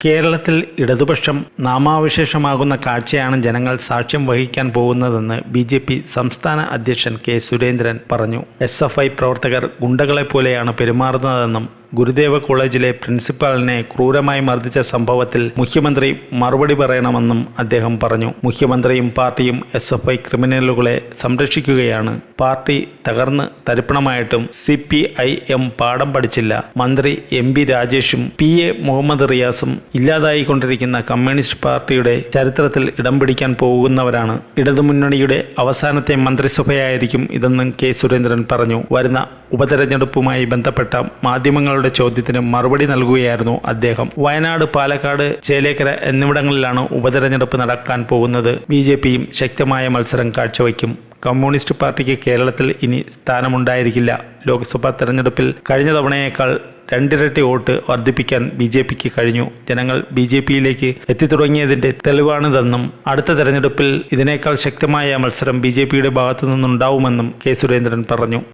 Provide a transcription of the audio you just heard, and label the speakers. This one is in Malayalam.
Speaker 1: കേരളത്തിൽ ഇടതുപക്ഷം നാമാവശേഷമാകുന്ന കാഴ്ചയാണ് ജനങ്ങൾ സാക്ഷ്യം വഹിക്കാൻ പോകുന്നതെന്ന് ബി ജെ പി സംസ്ഥാന അധ്യക്ഷൻ കെ സുരേന്ദ്രൻ പറഞ്ഞു. എസ് എഫ് ഐ പ്രവർത്തകർ ഗുണ്ടകളെപ്പോലെയാണ് പെരുമാറുന്നതെന്നും ഗുരുദേവ കോളേജിലെ പ്രിൻസിപ്പാളിനെ ക്രൂരമായി മർദ്ദിച്ച സംഭവത്തിൽ മുഖ്യമന്ത്രി മറുപടി പറയണമെന്നും അദ്ദേഹം പറഞ്ഞു. മുഖ്യമന്ത്രിയും പാർട്ടിയും എസ് എഫ് ഐ ക്രിമിനലുകളെ സംരക്ഷിക്കുകയാണ്. പാർട്ടി തകർന്ന് തരിപ്പണമായിട്ടും സി പി ഐ എം പാഠം പഠിച്ചില്ല. മന്ത്രി എം പി രാജേഷും പി എ മുഹമ്മദ് റിയാസും ഇല്ലാതായിക്കൊണ്ടിരിക്കുന്ന കമ്മ്യൂണിസ്റ്റ് പാർട്ടിയുടെ ചരിത്രത്തിൽ ഇടം പിടിക്കാൻ പോകുന്നവരാണ്. ഇടതുമുന്നണിയുടെ അവസാനത്തെ മന്ത്രിസഭയായിരിക്കും ഇതെന്നും കെ സുരേന്ദ്രൻ പറഞ്ഞു. വരുന്ന ഉപതെരഞ്ഞെടുപ്പുമായി ബന്ധപ്പെട്ട മാധ്യമങ്ങളുടെ ചോദ്യത്തിന് മറുപടി നൽകുകയായിരുന്നു അദ്ദേഹം. വയനാട് പാലക്കാട് ചേലേക്കര എന്നിവിടങ്ങളിലാണ് ഉപതെരഞ്ഞെടുപ്പ് നടക്കാൻ പോകുന്നത്. ബി ജെ പിയും ശക്തമായ മത്സരം കാഴ്ചവയ്ക്കും. കമ്മ്യൂണിസ്റ്റ് പാർട്ടിക്ക് കേരളത്തിൽ ഇനി സ്ഥാനമുണ്ടായിരിക്കില്ല. ലോക്സഭാ തെരഞ്ഞെടുപ്പിൽ കഴിഞ്ഞ തവണയേക്കാൾ രണ്ടിരട്ടി വോട്ട് വർദ്ധിപ്പിക്കാൻ ബി ജെ പിക്ക് കഴിഞ്ഞു. ജനങ്ങൾ ബി ജെ പിയിലേക്ക് എത്തിത്തുടങ്ങിയതിന്റെ തെളിവാണിതെന്നും അടുത്ത തെരഞ്ഞെടുപ്പിൽ ഇതിനേക്കാൾ ശക്തമായ മത്സരം ബി ജെ പിയുടെ ഭാഗത്തു നിന്നുണ്ടാവുമെന്നും കെ സുരേന്ദ്രൻ പറഞ്ഞു.